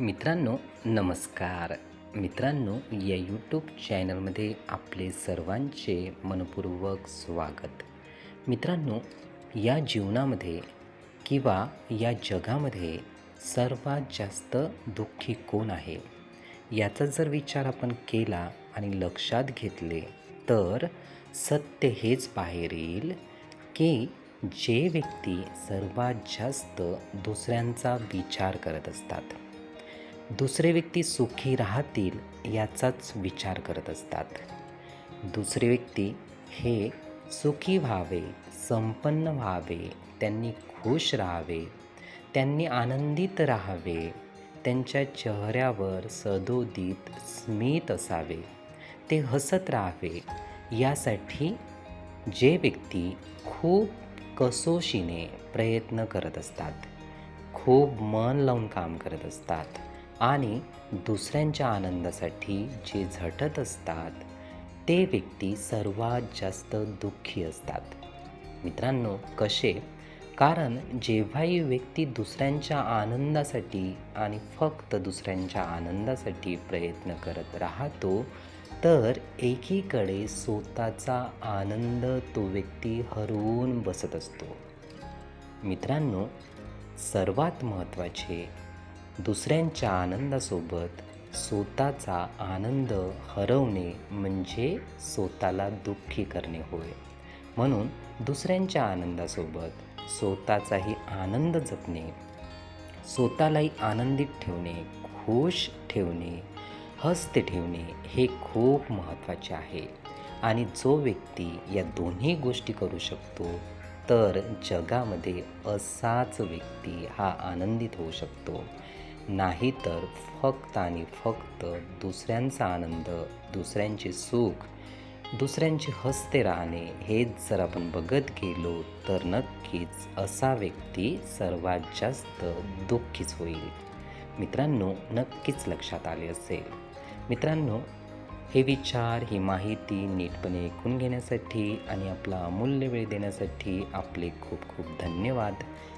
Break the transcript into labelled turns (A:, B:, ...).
A: मित्रांनो नमस्कार. मित्रांनो या यूट्यूब चॅनलमध्ये आपले सर्वांचे मनपूर्वक स्वागत. मित्रांनो या जीवनामध्ये किंवा या जगामध्ये सर्वात जास्त दुःखी कोण आहे? याचा जर विचार आपण केला आणि लक्षात घेतले तर सत्य हेच बाहेर येईल की जे व्यक्ती सर्वात जास्त दुसऱ्यांचा विचार करत असतात. दुसरे व्यक्ती सुखी राहतील याचाच विचार करत असतात. दुसरे व्यक्ती हे सुखी व्हावे संपन्न व्हावे त्यांनी खुश राहावे त्यांनी आनंदित राहावे त्यांच्या चेहऱ्यावर सदोदित स्मित असावे ते हसत राहावे. यासाठी जे व्यक्ती खूप कसोशीने प्रयत्न करत असतात खूप मन लावून काम करत असतात आणि दुसऱ्यांच्या आनंदासाठी जे झटत असतात ते व्यक्ती सर्वात जास्त दुःखी असतात. मित्रांनो कसे? कारण जेव्हाही व्यक्ती दुसऱ्यांच्या आनंदासाठी आणि फक्त दुसऱ्यांच्या आनंदासाठी प्रयत्न करत राहतो तर एकीकडे स्वतःचा आनंद तो व्यक्ती हरवून बसत असतो. मित्रांनो सर्वात महत्त्वाचे दुसऱ्यांच्या आनंदासोबत स्वतःचा आनंद हरवणे म्हणजे स्वतःला दुःखी करणे होय. म्हणून दुसऱ्यांच्या आनंदासोबत स्वतःचाही आनंद जपणे स्वतःलाही आनंदित ठेवणे खुश ठेवणे हस्ते ठेवणे हे खूप महत्त्वाचे आहे. आणि जो व्यक्ती या दोन्ही गोष्टी करू शकतो तर जगामध्ये असाच व्यक्ती हा आनंदित होऊ शकतो. नाही तर फक्त आणि फक्त दुसऱ्यांचा आनंद दुसऱ्यांचे सुख दुसऱ्यांचे हस्ते राहणे हेच जर आपण बघत गेलो तर नक्कीच असा व्यक्ती सर्वात जास्त दुःखीच होईल. मित्रांनो नक्कीच लक्षात आले असेल. मित्रांनो हे विचार ही माहिती नीटपणे ऐकून घेण्यासाठी आणि आपला अमूल्य वेळ देण्यासाठी आपले खूप खूप धन्यवाद.